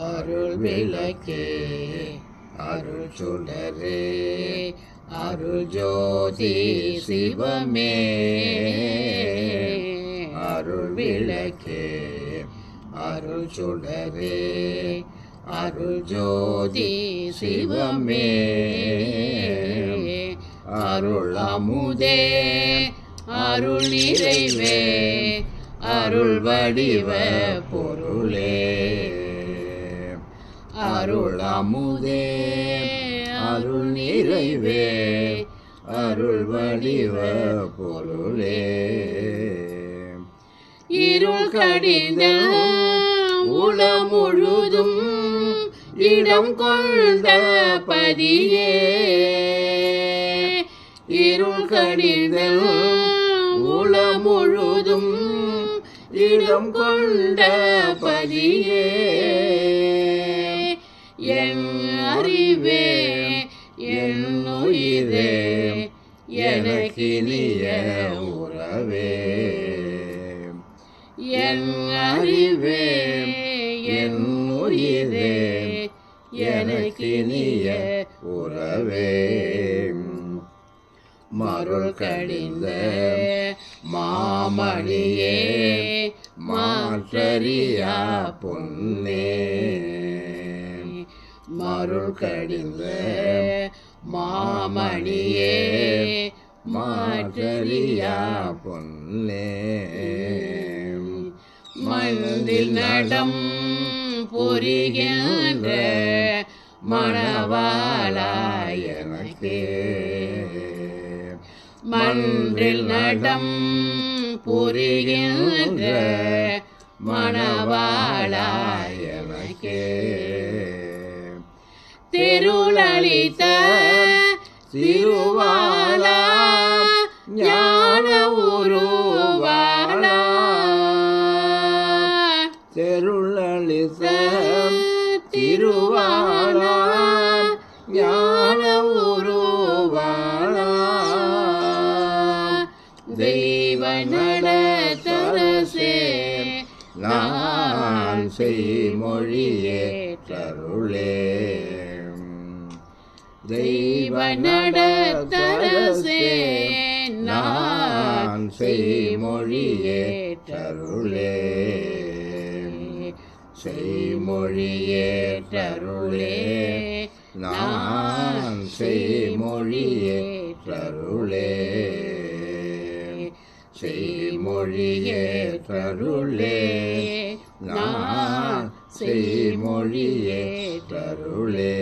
அருள் விளக்கே அருள் சுடரே அருள் ஜோதி சிவமே. அருள் விளக்கே அருள் சுடரே அருள் ஜோதி சிவமே. அருள் அமுதே அருள் நிறைவே அருள் வடிவ பொருள் அமுதே அருள் நிறைவே அருள் வடிவ பொருளே. இருள் கடிந்த உளம் முழுதும் இடம் கொண்ட பதியே. இருள் கடிந்த உளம் முழுதும் இடம் கொண்ட பதியே. அறிவே என்னுயிரே எனக்கினிய உறவே. என் அறிவே என் உயிரே எனக்கினிய உறவே. மருள் கடிந்த மாமணியே மாற்றறியா பொன்னே. அருள் கடிந்த மாமணியே மாற்றறியா பொன்னே. மந்தில் நடம் புரிகின்ற மணவாளாயனக்கே மன்றில் நடம் புரிகின்ற மணவாளாயனக்கே திருளளித்த திருவாலா ஞான உருவாலா திருளளித்த திருவாலா ஞான உருவாலா தெய்வ நடத்தரசே நான் செய்மொழியே தருளே தெய்வ நடத்தரசே நான் செய்மொழியே தருளே செய்மொழியே தருளே நான் செய்மொழியே தருளே செய்மொழியே தருளே நான் செய்மொழியே தருளே